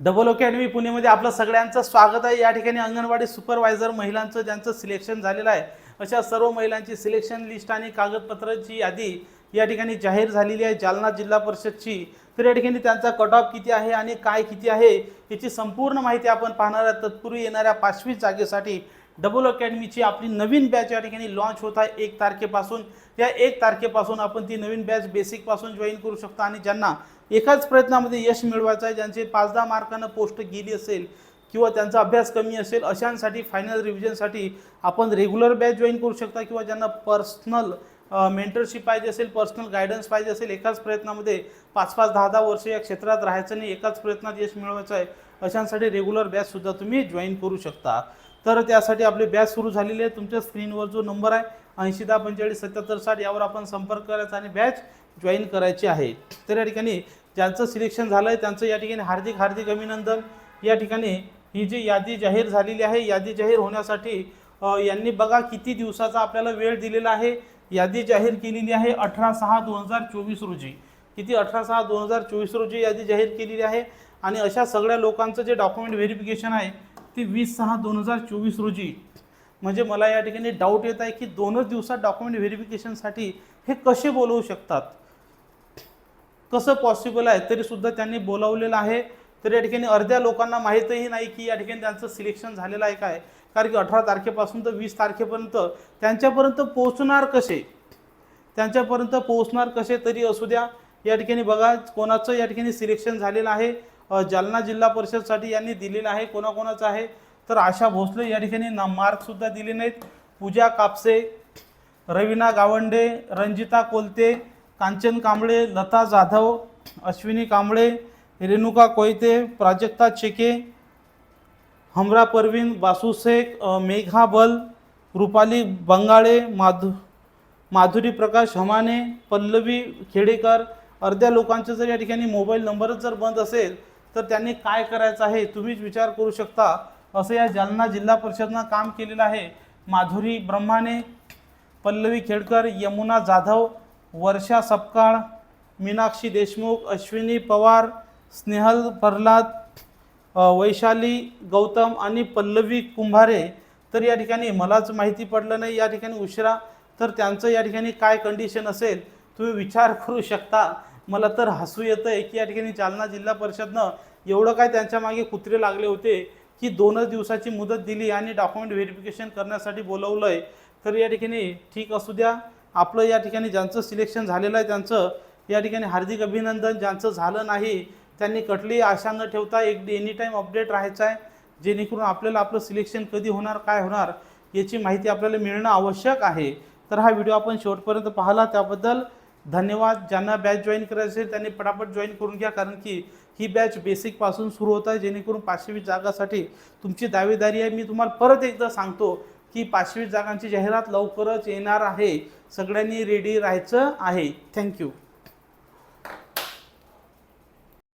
Double academy पुणेमध्ये आपलं सगळ्यांचं स्वागत आहे. या ठिकाणी अंगणवाडी सुपरवायझर महिलांचं ज्यांचं सिलेक्शन झालेलं आहे अशा सर्व महिलांची सिलेक्शन लिस्ट आणि कागदपत्रांची यादी या ठिकाणी जाहीर झालेली आहे. जालना जिल्हा परिषदची. तर या ठिकाणी त्यांचा कट ऑफ किती आहे आणि काय किती आहे याची संपूर्ण माहिती आपण पाहणार आहोत. तत्पूर्वी येणाऱ्या पाचवी जागेसाठी डबल अकॅडमीची आपली नवीन बॅच या ठिकाणी लॉन्च होत आहे. एक तारखेपासून या एक तारखेपासून आपण ती नवीन बॅच बेसिकपासून जॉईन करू शकतो आणि ज्यांना एकाच प्रयत्नामध्ये यश मिळवायचं आहे ज्यांचे पाच दहा मार्कानं पोस्ट गेली असेल किंवा त्यांचा अभ्यास कमी असेल अशांसाठी फायनल रिव्हिजनसाठी आपण रेग्युलर बॅच जॉईन करू शकता किंवा ज्यांना पर्सनल मेंटरशिप पाहिजे असेल पर्सनल गायडन्स पाहिजे असेल एकाच प्रयत्नामध्ये पाच पाच दहा दहा वर्ष या क्षेत्रात राहायचं नाही एकाच प्रयत्नात यश मिळवायचं आहे अशांसाठी रेग्युलर बॅचसुद्धा तुम्ही जॉईन करू शकता. तर त्यासाठी आपली बॅच सुरू झालेली आहे. तुमच्या स्क्रीनवर जो नंबर आहे ऐंशी दहा पंचेचाळीस सत्याहत्तर साठ यावर आपण संपर्क करायचा आणि बॅच जॉईन करायची आहे. तर या ठिकाणी ज्यांचं सिलेक्शन झालं आहे त्यांचं या ठिकाणी हार्दिक हार्दिक अभिनंदन. या ठिकाणी ही जी यादी जाहीर झालेली आहे यादी जाहीर होण्यासाठी यांनी बघा किती दिवसाचा आपल्याला वेळ दिलेला आहे. यादी जाहीर केलेली आहे अठरा सहा दोन हजार चोवीस रोजी. किती? अठरा सहा दोन हजार चोवीस रोजी यादी जाहीर केलेली आहे. आणि अशा सगळ्या लोकांचं जे डॉक्युमेंट व्हेरिफिकेशन आहे ती वीस सहा दोन हजार चोवीस रोजी. म्हणजे मला या ठिकाणी डाऊट येत आहे की दोनच दिवसात डॉक्युमेंट व्हेरिफिकेशनसाठी हे कसे बोलवू शकतात? कसं पॉसिबल आहे? तरीसुद्धा त्यांनी बोलावलेलं आहे. तर या ठिकाणी अर्ध्या लोकांना माहीतही नाही की या ठिकाणी त्यांचं सिलेक्शन झालेलं आहे काय? कारण की अठरा तारखेपासून तर वीस तारखेपर्यंत त्यांच्यापर्यंत पोहोचणार कसे? त्यांच्यापर्यंत पोहोचणार कसे तरी असू द्या. या ठिकाणी बघा कोणाचं या ठिकाणी सिलेक्शन झालेलं आहे? जालना जिल्हा परिषदसाठी यांनी दिलेलं आहे कोणाकोणाचं आहे? तर आशा भोसले या ठिकाणी ना मार्कसुद्धा दिले नाहीत. पूजा कापसे रवीना गावंडे रंजिता कोलते कांचन कांबळे लता जाधव अश्विनी कांबळे रेणुका कोयते प्राजक्ता चेके हमरा परवीन बासू शेख मेघा बल रुपाली बंगाळे माधु माधुरी प्रकाश हमाने पल्लवी खेडेकर अर्ध्या लोकांचे जर या ठिकाणी मोबाईल नंबरच जर बंद असेल तर त्यांनी काय करायचं आहे तुम्हीच विचार करू शकता. असं या जालना जिल्हा परिषदनं काम केलेलं आहे. माधुरी ब्रह्माने पल्लवी खेडकर यमुना जाधव वर्षा सपकाळ मीनाक्षी देशमुख अश्विनी पवार स्नेहल प्रल्हाद वैशाली गौतम आणि पल्लवी कुंभारे. तर या ठिकाणी मलाच माहिती पडलं नाही या ठिकाणी उशिरा. तर त्यांचं या ठिकाणी काय कंडिशन असेल तुम्ही विचार करू शकता. मला तर हसू येतं आहे की या ठिकाणी जालना जिल्हा परिषदनं एवढं काय त्यांच्या मागे कुत्रे लागले होते की दोनच दिवसाची मुदत दिली आणि डॉक्युमेंट व्हेरिफिकेशन करण्यासाठी बोलवलं आहे तर या ठिकाणी ठीक असू द्या. आपलं या ठिकाणी ज्यांचं सिलेक्शन झालेलं आहे त्यांचं या ठिकाणी हार्दिक अभिनंदन. ज्यांचं झालं नाही त्यांनी कटली आशा न ठेवता एक एनी टाईम अपडेट राहायचं आहे. जेणेकरून आपल्याला आपलं सिलेक्शन कधी होणार काय होणार याची माहिती आपल्याला मिळणं आवश्यक आहे. तर हा व्हिडिओ आपण शेवटपर्यंत पाहिला. त्याबद्दल धन्यवाद ज्यांना बॅच जॉईन करायची असेल त्यांनी पटापट जॉईन करून घ्या कारण की ही बॅच बेसिकपासून सुरू होत आहे. जेणेकरून पाचशेवीस जागासाठी तुमची दावेदारी आहे. मी तुम्हाला परत एकदा सांगतो की पाचवी जागांची जाहिरात लवकरच येणार आहे. सगळ्यांनी रेडी राहायचं आहे. थँक्यू